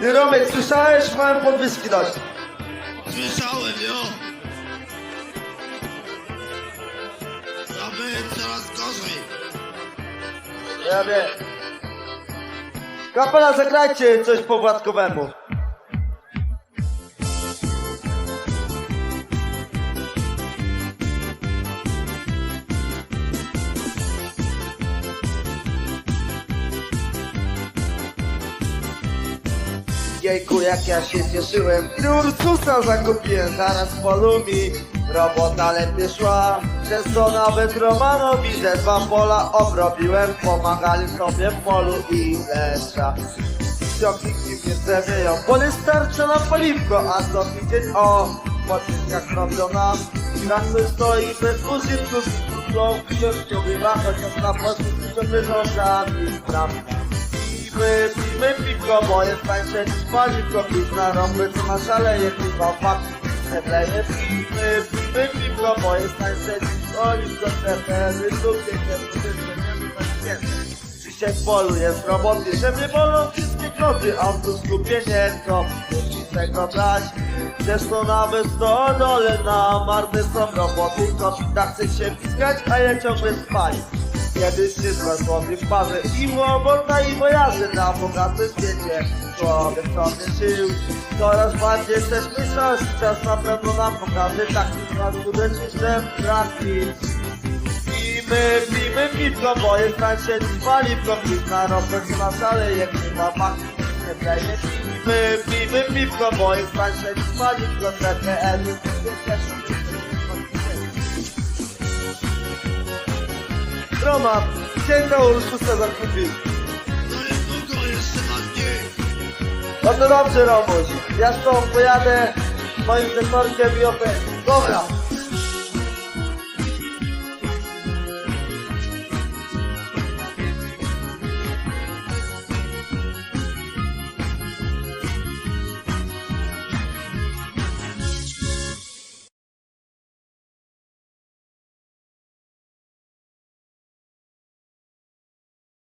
Ty Romek, słyszałeś? Mają podwyżki dać. Słyszałem, jo! A my coraz gorzej. Ja wiem. Kapela, zagrajcie coś po Władkowemu. Jejku, jak ja się cieszyłem, gdy Ursusa zakupiłem, zaraz w polu mi robota lepiej szła. Przez to nawet Romanowi ze dwa pola obrobiłem, pomagali sobie w polu i leszcza. Ciągniki mnie zewieją, bo nie starczy na paliwko, a co widzieć, o, w podmiankach robiona. Traktor stoi bez użytku, są książkowywa, chociaż na pozycji, żeby nożami tam. Pijmy, pijmy piwko, bo jest tańsze niż paliwko Pizna rąby, co na szaleje, kurwa fakt Nie leje, pijmy, pijmy piwko, bo jest tańsze niż paliwko Tepery, dupie, nie nie Dzisiaj w polu jest roboty, że mnie bolą wszystkie kroty Auto skupienie, co musi tego brać. Zresztą nawet to dole na marny są roboty Kosita chce się piskać, a ja ciągle spać Kiedyś się złotych parze i łobota i wojarzy na bogatym świecie Człowiek sobie żył, coraz bardziej też myślał Czas na pewno nam pokaże taki nas udeczyszczem trafić Pijmy, pijmy piwko, bo jest tańsze niż paliwko Piw na ropę, na szale, jak ma maki Nie wleje, pijmy, pijmy piwko, bo jest tańsze niż paliwko TPN, nie Roman, księga Ursusa zakupił. No niedługo, jeszcze na dni. No to dobrze, Romuś. Ja z tobą pojadę moim zetorkiem i opę. Dobra,